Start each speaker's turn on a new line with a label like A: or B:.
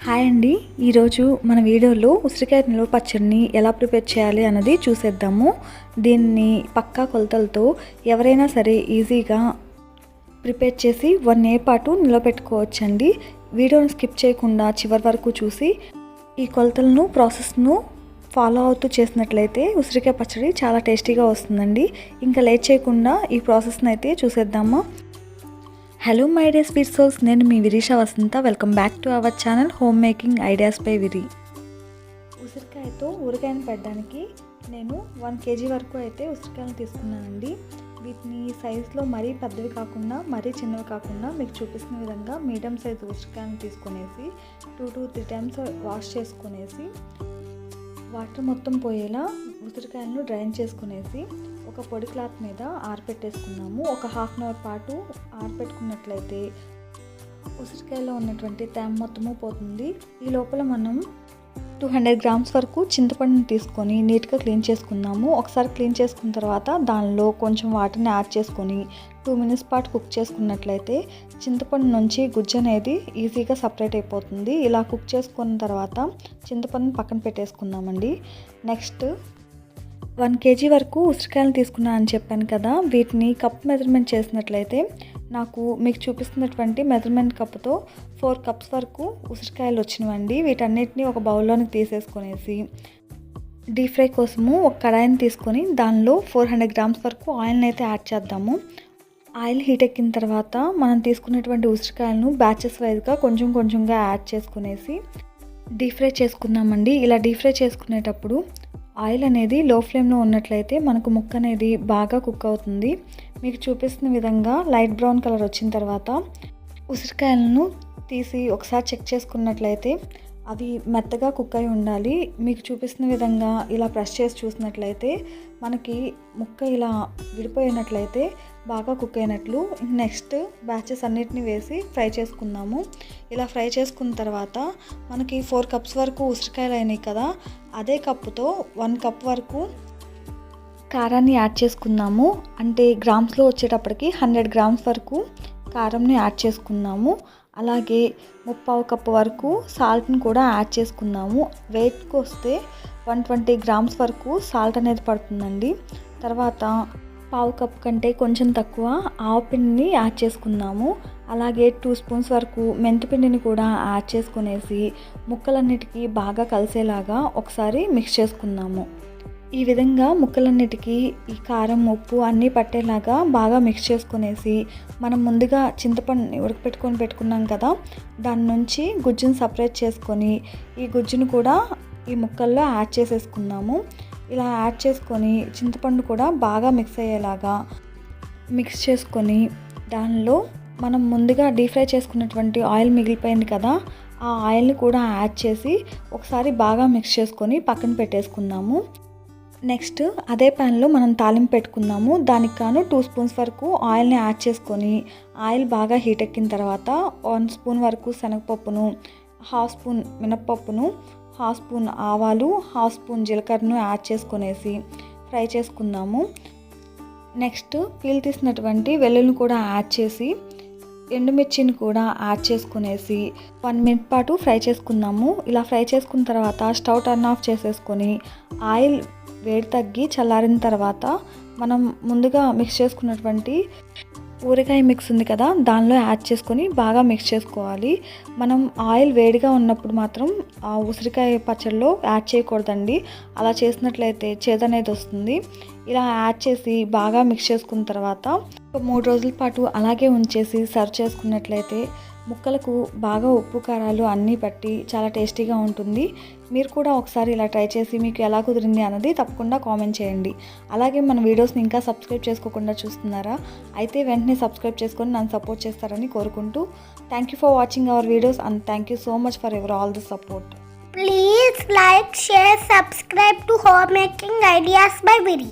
A: Hi అండి. ఈరోజు మన వీడియోలో ఉసిరికాయ నిల్వ పచ్చడిని ఎలా ప్రిపేర్ చేయాలి అన్నది చూసేద్దాము. దీన్ని పక్కా కొలతలతో ఎవరైనా సరే ఈజీగా ప్రిపేర్ చేసి వన్ ఏ పాటు నిలబెట్టుకోవచ్చండి వీడియోని స్కిప్ చేయకుండా చివరి వరకు చూసి ఈ కొలతలను ప్రాసెస్ను ఫాలో అవుతూ చేసినట్లయితే ఉసిరికాయ పచ్చడి చాలా టేస్టీగా వస్తుందండి. ఇంకా లేట్ చేయకుండా ఈ ప్రాసెస్ని అయితే చూసేద్దామా. Hello my dear sweet souls నేను మీ Virisha Vasantha. Welcome back to our channel home making ideas by Viri ఉసిరికాయతో ఊరగాయను పెట్టడానికి నేను వన్ కేజీ వరకు అయితే ఉసిరికాయలు తీసుకున్నానండి. వీటిని సైజులో మరీ పెద్దవి కాకుండా మరీ చిన్నవి కాకుండా మీకు చూపిస్తున్న విధంగా మీడియం సైజు ఉసిరికాయలను తీసుకునేసి two to three times wash చేసుకునేసి వాటర్ మొత్తం పోయేలా ఉసిరికాయలను డ్రైన్ చేసుకునేసి ఒక పొడి క్లాత్ మీద ఆరపెట్టేసుకున్నాము. ఒక హాఫ్ అన్ అవర్ పాటు ఆరపెట్టుకున్నట్లయితే ఉసిరికాయలో ఉన్నటువంటి తేమ మొత్తము పోతుంది. ఈ లోపల మనం టూ హండ్రెడ్ గ్రామ్స్ వరకు చింతపండుని తీసుకొని నీట్గా క్లీన్ చేసుకున్నాము. ఒకసారి క్లీన్ చేసుకున్న తర్వాత దానిలో కొంచెం వాటర్ని యాడ్ చేసుకొని టూ మినిట్స్ పాటు కుక్ చేసుకున్నట్లయితే చింతపండు నుంచి గుజ్జు అనేది ఈజీగా సపరేట్ అయిపోతుంది. ఇలా కుక్ చేసుకున్న తర్వాత చింతపండుని పక్కన పెట్టేసుకుందామండి. నెక్స్ట్ వన్ కేజీ వరకు ఉసిరికాయలు తీసుకున్నాను అని చెప్పాను కదా వీటిని కప్ మెజర్మెంట్ చేసినట్లయితే నాకు మీకు చూపిస్తున్నటువంటి మెజర్మెంట్ కప్తో ఫోర్ కప్స్ వరకు ఉసిరికాయలు వచ్చినవండి. వీటన్నిటిని ఒక బౌల్లోనికి తీసేసుకొనేసి డీప్ ఫ్రై కోసము ఒక కడాయిని తీసుకొని దానిలో ఫోర్ హండ్రెడ్ గ్రామ్స్ వరకు ఆయిల్ని అయితే యాడ్ చేద్దాము. ఆయిల్ హీట్ ఎక్కిన తర్వాత మనం తీసుకున్నటువంటి ఉసిరికాయలను బ్యాచెస్ వైజ్గా కొంచెం కొంచెంగా యాడ్ చేసుకునేసి డీప్ ఫ్రై చేసుకుందామండి. ఇలా డీప్ ఫ్రై చేసుకునేటప్పుడు ఆయిల్ అనేది లో ఫ్లేమ్లో ఉన్నట్లయితే మనకు ముక్క అనేది బాగా కుక్ అవుతుంది. మీకు చూపిస్తున్న విధంగా లైట్ బ్రౌన్ కలర్ వచ్చిన తర్వాత ఉసిరికాయలను తీసి ఒకసారి చెక్ చేసుకున్నట్లయితే అవి మెత్తగా కుక్ అయి ఉండాలి. మీకు చూపిస్తున్న విధంగా ఇలా ప్రెస్ చేసి చూసినట్లయితే మనకి ముక్క ఇలా విడిపోయినట్లయితే బాగా కుక్ అయినట్లు నెక్స్ట్ బ్యాచెస్ అన్నిటిని వేసి ఫ్రై చేసుకుందాము. ఇలా ఫ్రై చేసుకున్న తర్వాత మనకి ఫోర్ కప్స్ వరకు ఉసిరికాయలు అయినాయి కదా అదే కప్పుతో వన్ కప్ వరకు కారాన్ని యాడ్ చేసుకుందాము. అంటే గ్రామ్స్లో వచ్చేటప్పటికి హండ్రెడ్ గ్రామ్స్ వరకు కారంని యాడ్ చేసుకుందాము. అలాగే ముప్పావు కప్పు వరకు సాల్ట్ని కూడా యాడ్ చేసుకున్నాము. వెయిట్కి వస్తే వన్ ట్వంటీ గ్రామ్స్ వరకు సాల్ట్ అనేది పడుతుందండి. తర్వాత పావు కప్ కంటే కొంచెం తక్కువ ఆవపిండిని యాడ్ చేసుకున్నాము. అలాగే టూ స్పూన్స్ వరకు మెంతిపిండిని కూడా యాడ్ చేసుకునేసి ముక్కలన్నిటికీ బాగా కలిసేలాగా ఒకసారి మిక్స్ చేసుకున్నాము. ఈ విధంగా ముక్కలన్నిటికీ ఈ కారం ఉప్పు అన్నీ పట్టేలాగా బాగా మిక్స్ చేసుకునేసి మనం ముందుగా చింతపండుని ఉడకపెట్టుకొని పెట్టుకున్నాం కదా దాని నుంచి గుజ్జును సపరేట్ చేసుకొని ఈ గుజ్జును కూడా ఈ ముక్కల్లో యాడ్ చేసేసుకుందాము. ఇలా యాడ్ చేసుకొని చింతపండు కూడా బాగా మిక్స్ అయ్యేలాగా మిక్స్ చేసుకొని దానిలో మనం ముందుగా డీప్ ఫ్రై చేసుకున్నటువంటి ఆయిల్ మిగిలిపోయింది కదా ఆ ఆయిల్ని కూడా యాడ్ చేసి ఒకసారి బాగా మిక్స్ చేసుకొని పక్కన పెట్టేసుకుందాము. నెక్స్ట్ అదే ప్యాన్లో మనం తాలింపు పెట్టుకుందాము. దానికి కాను టూ స్పూన్స్ వరకు ఆయిల్ని యాడ్ చేసుకొని ఆయిల్ బాగా హీట్ ఎక్కిన తర్వాత వన్ స్పూన్ వరకు శనగపప్పును హాఫ్ స్పూన్ మినప్పప్పును హాఫ్ స్పూన్ ఆవాలు హాఫ్ స్పూన్ జీలకర్రను యాడ్ చేసుకునేసి ఫ్రై చేసుకుందాము. నెక్స్ట్ పీల్ తీసినటువంటి వెల్లుల్ని కూడా యాడ్ చేసి ఎండుమిర్చిని కూడా యాడ్ చేసుకునేసి వన్ మినిట్ పాటు ఫ్రై చేసుకుందాము. ఇలా ఫ్రై చేసుకున్న తర్వాత స్టవ్ టర్న్ ఆఫ్ చేసేసుకొని ఆయిల్ వేడి తగ్గి చల్లారిన తర్వాత మనం ముందుగా మిక్స్ చేసుకున్నటువంటి ఊరగాయ మిక్స్ ఉంది కదా దానిలో యాడ్ చేసుకొని బాగా మిక్స్ చేసుకోవాలి. మనం ఆయిల్ వేడిగా ఉన్నప్పుడు మాత్రం ఆ ఉసిరికాయ పచ్చడిలో యాడ్ చేయకూడదండి. అలా చేసినట్లయితే చేదు అనేది వస్తుంది. ఇలా యాడ్ చేసి బాగా మిక్స్ చేసుకున్న తర్వాత ఒక మూడు రోజుల పాటు అలాగే ఉంచేసి సర్వ్ చేసుకున్నట్లయితే ముక్కలకు బాగా ఉప్పు కారాలు అన్నీ పట్టి చాలా టేస్టీగా ఉంటుంది. మీరు కూడా ఒకసారి ఇలా ట్రై చేసి మీకు ఎలా కుదిరింది అన్నది తప్పకుండా కామెంట్ చేయండి. అలాగే మన వీడియోస్ని ఇంకా సబ్స్క్రైబ్ చేసుకోకుండా చూస్తున్నారా? అయితే వెంటనే సబ్స్క్రైబ్ చేసుకొని నన్ను సపోర్ట్ చేస్తారని కోరుకుంటూ thank you for watching our videos and thank you so much for ever all the support.
B: Please like share subscribe to home making ideas by Viri.